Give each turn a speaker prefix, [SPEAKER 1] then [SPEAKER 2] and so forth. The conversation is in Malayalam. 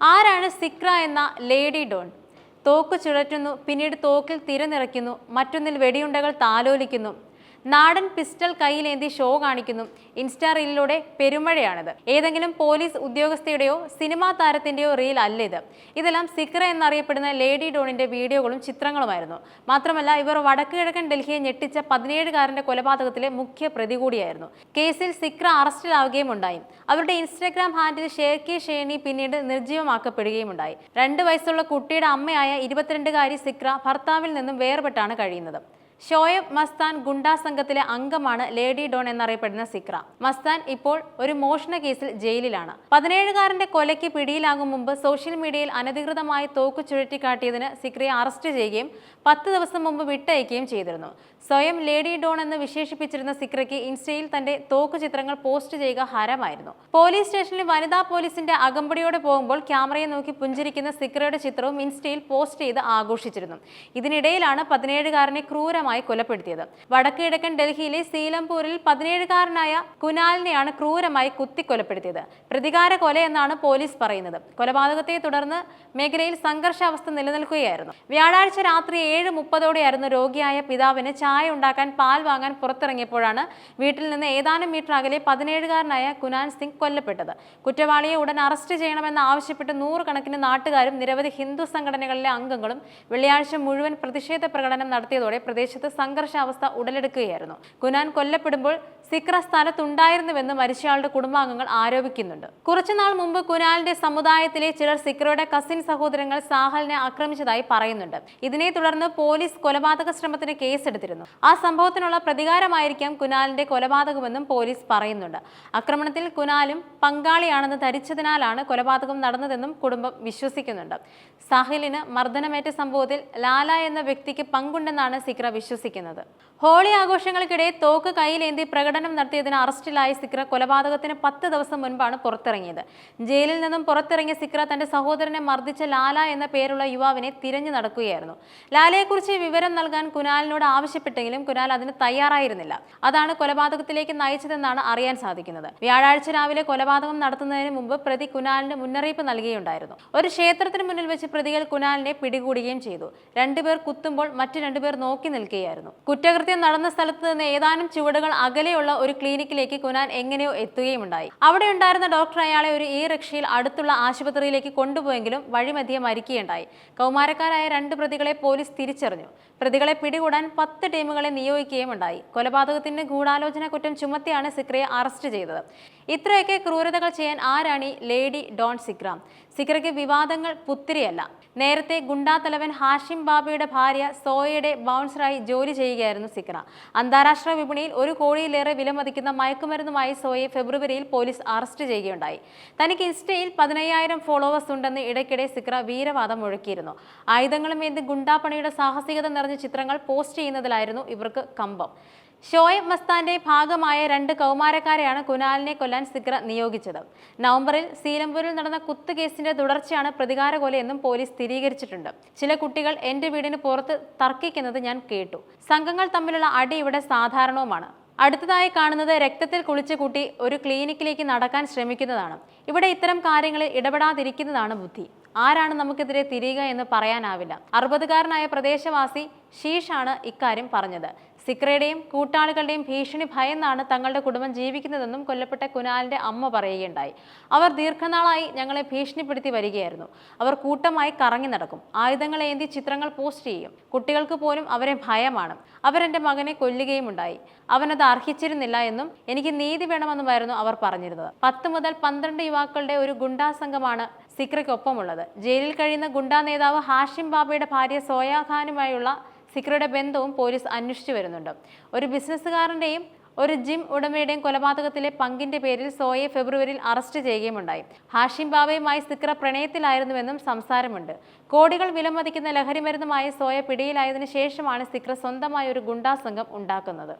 [SPEAKER 1] ആരാണ് സിക്ര എന്ന ലേഡി ഡോൺ? തോക്ക് ചുഴറ്റുന്നു പിന്നീട് തോക്കിൽ തിരനിറയ്ക്കുന്നു മറ്റൊന്നിൽ വെടിയുണ്ടകൾ താലോലിക്കുന്നു. നാടൻ പിസ്റ്റൾ കയ്യിലേന്തി ഷോ കാണിക്കുന്നു. ഇൻസ്റ്റാ റീലിലൂടെ പെരുമഴയാണിത്. ഏതെങ്കിലും പോലീസ് ഉദ്യോഗസ്ഥയുടെയോ സിനിമാ താരത്തിന്റെയോ റീൽ അല്ല ഇത്. ഇതെല്ലാം സിക്ര എന്നറിയപ്പെടുന്ന ലേഡി ഡോണിന്റെ വീഡിയോകളും ചിത്രങ്ങളുമായിരുന്നു. മാത്രമല്ല ഇവർ വടക്ക് കിഴക്കൻ ഡൽഹിയെ ഞെട്ടിച്ച പതിനേഴുകാരന്റെ കൊലപാതകത്തിലെ മുഖ്യ പ്രതി കൂടിയായിരുന്നു. കേസിൽ സിക്ര അറസ്റ്റിലാവുകയും ഉണ്ടായി. അവരുടെ ഇൻസ്റ്റാഗ്രാം ഹാൻഡിൽ ഷേർക്കി ഷേണി പിന്നീട് നിർജീവമാക്കപ്പെടുകയും ഉണ്ടായി രണ്ട് വയസ്സുള്ള കുട്ടിയുടെ അമ്മയായ ഇരുപത്തിരണ്ടുകാരി സിക്ര ഭർത്താവിൽ നിന്നും വേർപെട്ടാണ് കഴിയുന്നത്. ഷോയബ് മസ്താൻ ഗുണ്ടാ സംഘത്തിലെ അംഗമാണ് ലേഡി ഡോൺ എന്നറിയപ്പെടുന്ന സിക്ര. മസ്താൻ ഇപ്പോൾ ഒരു മോഷണ കേസിൽ ജയിലിലാണ്. പതിനേഴുകാരന്റെ കൊലയ്ക്ക് പിടിയിലാകും മുമ്പ് സോഷ്യൽ മീഡിയയിൽ അനധികൃതമായി തോക്ക് ചുഴറ്റിക്കാട്ടിയതിന് സിക്രയെ അറസ്റ്റ് ചെയ്യുകയും പത്ത് ദിവസം മുമ്പ് വിട്ടയക്കുകയും ചെയ്തിരുന്നു. സ്വയം ലേഡി ഡോൺ എന്ന് വിശേഷിപ്പിച്ചിരുന്ന സിക്രയ്ക്ക് ഇൻസ്റ്റയിൽ തന്റെ തോക്ക് ചിത്രങ്ങൾ പോസ്റ്റ് ചെയ്യുക ഹരമായിരുന്നു. പോലീസ് സ്റ്റേഷനിൽ വനിതാ പോലീസിന്റെ അകമ്പടിയോടെ പോകുമ്പോൾ ക്യാമറയെ നോക്കി പുഞ്ചിരിക്കുന്ന സിക്രയുടെ ചിത്രവും ഇൻസ്റ്റയിൽ പോസ്റ്റ് ചെയ്ത് ആഘോഷിച്ചിരുന്നു. ഇതിനിടയിലാണ് പതിനേഴുകാരനെ ക്രൂരമായി കൊലപ്പെടുത്തിയത്. വടക്കുകിഴക്കൻ ഡൽഹിയിലെ സീലംപൂരിൽ പതിനേഴുകാരനായ കുനാലിനെയാണ് ക്രൂരമായി കുത്തിക്കൊലപ്പെടുത്തിയത്. പ്രതികാര കൊല എന്നാണ് പോലീസ് പറയുന്നത്. കൊലപാതകത്തെ തുടർന്ന് മേഖലയിൽ സംഘർഷാവസ്ഥ നിലനിൽക്കുകയായിരുന്നു. വ്യാഴാഴ്ച രാത്രി ഏഴ് മുപ്പതോടെയായിരുന്നു രോഗിയായ പിതാവിന് ചായ ഉണ്ടാക്കാൻ പാൽ വാങ്ങാൻ പുറത്തിറങ്ങിയപ്പോഴാണ് വീട്ടിൽ നിന്ന് ഏതാനും മീറ്റർ അകലെ പതിനേഴുകാരനായ കുനാൻ സിംഗ് കൊല്ലപ്പെട്ടത്. കുറ്റവാളിയെ ഉടൻ അറസ്റ്റ് ചെയ്യണമെന്ന് ആവശ്യപ്പെട്ട് നൂറുകണക്കിന് നാട്ടുകാരും നിരവധി ഹിന്ദു സംഘടനകളിലെ അംഗങ്ങളും വെള്ളിയാഴ്ച മുഴുവൻ പ്രതിഷേധ പ്രകടനം നടത്തിയതോടെ പ്രദേശത്ത് സംഘർഷാവസ്ഥ ഉടലെടുക്കുകയായിരുന്നു. കുനാൻ കൊല്ലപ്പെടുമ്പോൾ സിക്ര സ്ഥലത്തുണ്ടായിരുന്നുവെന്ന് മരിച്ചയാളുടെ കുടുംബാംഗങ്ങൾ ആരോപിക്കുന്നുണ്ട്. കുറച്ചുനാൾ മുമ്പ് കുനാലിന്റെ സമുദായത്തിലെ ചിലർ സിക്രയുടെ കസിൻ സഹോദരങ്ങൾ സാഹലിനെ ആക്രമിച്ചതായി പറയുന്നുണ്ട്. ഇതിനെ തുടർന്ന് പോലീസ് കൊലപാതക ശ്രമത്തിന് കേസെടുത്തിരുന്നു. ആ സംഭവത്തിനുള്ള പ്രതികാരമായിരിക്കാം കുനാലിന്റെ കൊലപാതകമെന്നും പോലീസ് പറയുന്നുണ്ട്. ആക്രമണത്തിൽ കുനാലും പങ്കാളിയാണെന്ന് ധരിച്ചതിനാലാണ് കൊലപാതകം നടന്നതെന്നും കുടുംബം വിശ്വസിക്കുന്നുണ്ട്. സാഹിലിന് മർദ്ദനമേറ്റ സംഭവത്തിൽ ലാല എന്ന വ്യക്തിക്ക് പങ്കുണ്ടെന്നാണ് സിക്ര വിശ്വസിക്കുന്നത് ഹോളി ആഘോഷങ്ങൾക്കിടെ തോക്ക് കയ്യിലേന്തി പ്രകടനം നടത്തിയതിന് അറസ്റ്റിലായ സിക്ര കൊലപാതകത്തിന് പത്ത് ദിവസം മുൻപാണ് പുറത്തിറങ്ങിയത്. ജയിലിൽ നിന്നും പുറത്തിറങ്ങിയ സിക്ര തന്റെ സഹോദരനെ മർദ്ദിച്ച ലാല എന്ന പേരുള്ള യുവാവിനെ തിരഞ്ഞു നടക്കുകയായിരുന്നു. ലാലയെക്കുറിച്ച് വിവരം നൽകാൻ കുനാലിനോട് ആവശ്യപ്പെട്ടെങ്കിലും കുനാൽ അതിന് തയ്യാറായിരുന്നില്ല. അതാണ് കൊലപാതകത്തിലേക്ക് നയിച്ചതെന്നാണ് അറിയാൻ സാധിക്കുന്നത്. വ്യാഴാഴ്ച രാവിലെ കൊലപാതകം നടത്തുന്നതിന് മുമ്പ് പ്രതി കുനാലിന് മുന്നറിയിപ്പ് നൽകുകയുണ്ടായിരുന്നു. ഒരു ക്ഷേത്രത്തിന് മുന്നിൽ വെച്ച് പ്രതികൾ കുനാലിനെ പിടികൂടുകയും ചെയ്തു. രണ്ടുപേർ കുത്തുമ്പോൾ മറ്റു രണ്ടുപേർ നോക്കി നിൽക്കുകയായിരുന്നു കുറ്റകൃത്യം നടന്ന സ്ഥലത്ത് നിന്ന് ഏതാനും ചുവടുകൾ അകലെയുള്ള ഒരു ക്ലിനിക്കിലേക്ക് കുനാൻ എങ്ങനെയോ എത്തുകയുമുണ്ടായി. അവിടെ ഉണ്ടായിരുന്ന ഡോക്ടർ അയാളെ ഒരു ഈ റിക്ഷയിൽ അടുത്തുള്ള ആശുപത്രിയിലേക്ക് കൊണ്ടുപോയെങ്കിലും വഴിമധ്യേ മരിക്കുകയുണ്ടായി. കൗമാരക്കാരായ രണ്ട് പ്രതികളെ പോലീസ് തിരിച്ചറിഞ്ഞു. പ്രതികളെ പിടികൂടാൻ പത്ത് ടീമുകളെ നിയോഗിക്കുകയും ഉണ്ടായി കൊലപാതകത്തിന്റെ ഗൂഢാലോചന കുറ്റം ചുമത്തിയാണ് സിക്രയെ അറസ്റ്റ് ചെയ്തത്. ഇത്രയൊക്കെ ക്രൂരതകൾ ചെയ്യാൻ ആരാണ് ഈ ലേഡി ഡോൺ സിക്രാം? സിക്രയ്ക്ക് വിവാദങ്ങൾ പുത്തിരിയല്ല. നേരത്തെ ഗുണ്ടാ തലവൻ ഹാഷിം ബാബയുടെ ഭാര്യ സോയയുടെ ബൗൺസറായി ജോലി ചെയ്യുകയായിരുന്നു സിക്ര. അന്താരാഷ്ട്ര വിപണിയിൽ ഒരു കോടിയിലേറെ വിലമതിക്കുന്ന മയക്കുമരുന്നുമായി സോയെ ഫെബ്രുവരിയിൽ പോലീസ് അറസ്റ്റ് ചെയ്യുകയുണ്ടായി. തനിക്ക് ഇൻസ്റ്റയിൽ പതിനയ്യായിരം ഫോളോവേഴ്സ് ഉണ്ടെന്ന് ഇടയ്ക്കിടെ സിക്ര വീരവാദം മുഴക്കിയിരുന്നു. ആയുധങ്ങളും ഏന്ത് ഗുണ്ടാപ്പണിയുടെ സാഹസികത നിറഞ്ഞ ചിത്രങ്ങൾ പോസ്റ്റ് ചെയ്യുന്നതിലായിരുന്നു ഇവർക്ക് കമ്പം. ഷോയബ് മസ്താന്റെ ഭാഗമായ രണ്ട് കൗമാരക്കാരെയാണ് കുനാലിനെ കൊല്ലാൻ സിഗ്ര നിയോഗിച്ചത്. നവംബറിൽ സീലംപൂരിൽ നടന്ന കുത്തുകേസിന്റെ തുടർച്ചയാണ് പ്രതികാര കൊലയെന്നും പോലീസ് സ്ഥിരീകരിച്ചിട്ടുണ്ട്. ചില കുട്ടികൾ എന്റെ വീടിന് പുറത്ത് തർക്കിക്കുന്നത് ഞാൻ കേട്ടു. സംഘങ്ങൾ തമ്മിലുള്ള അടി ഇവിടെ സാധാരണവുമാണ്. അടുത്തതായി കാണുന്നത് രക്തത്തിൽ കുളിച്ച കുട്ടി ഒരു ക്ലിനിക്കിലേക്ക് നടക്കാൻ ശ്രമിക്കുന്നതാണ്. ഇവിടെ ഇത്തരം കാര്യങ്ങളിൽ ഇടപെടാതിരിക്കുന്നതാണ് ബുദ്ധി. ആരാണ് നമുക്കെതിരെ തിരിയുക എന്ന് പറയാനാവില്ല. അറുപതുകാരനായ പ്രദേശവാസി ഷീഷാണ് ഇക്കാര്യം പറഞ്ഞത്. സിക്രയുടെയും കൂട്ടാളികളുടെയും ഭീഷണി ഭയന്നാണ് തങ്ങളുടെ കുടുംബം ജീവിക്കുന്നതെന്നും കൊല്ലപ്പെട്ട കുനാലിന്റെ അമ്മ പറയുകയുണ്ടായി. അവർ ദീർഘനാളായി ഞങ്ങളെ ഭീഷണിപ്പെടുത്തി വരികയായിരുന്നു. അവർ കൂട്ടമായി കറങ്ങി നടക്കും. ആയുധങ്ങൾ ഏന്തി ചിത്രങ്ങൾ പോസ്റ്റ് ചെയ്യും. കുട്ടികൾക്ക് പോലും അവരെ ഭയമാണ്. അവരെന്റെ മകനെ കൊല്ലുകയും ഉണ്ടായി അവനത് അർഹിച്ചിരുന്നില്ല എന്നും എനിക്ക് നീതി വേണമെന്നുമായിരുന്നു അവർ പറഞ്ഞിരുന്നത്. പത്ത് മുതൽ പന്ത്രണ്ട് യുവാക്കളുടെ ഒരു ഗുണ്ടാ സംഘമാണ് സിക്രയ്ക്കൊപ്പമുള്ളത്. ജയിലിൽ കഴിയുന്ന ഗുണ്ടാ നേതാവ് ഹാഷിം ബാബയുടെ ഭാര്യ സോയാഖാനുമായുള്ള സിക്രയുടെ ബന്ധവും പോലീസ് അന്വേഷിച്ചു വരുന്നുണ്ട്. ഒരു ബിസിനസ്സുകാരന്റെയും ഒരു ജിം ഉടമയുടെയും കൊലപാതകത്തിലെ പങ്കിന്റെ പേരിൽ സോയെ ഫെബ്രുവരിയിൽ അറസ്റ്റ് ചെയ്യുകയുമുണ്ടായി. ഹാഷിം ബാബയുമായി സിക്ര പ്രണയത്തിലായിരുന്നുവെന്നും സംസാരമുണ്ട്. കോടികൾ വിലമതിക്കുന്ന ലഹരിമരുന്നുമായി സോയ പിടിയിലായതിനു ശേഷമാണ് സിക്ര സ്വന്തമായ ഒരു ഗുണ്ടാ സംഘം ഉണ്ടാക്കുന്നത്.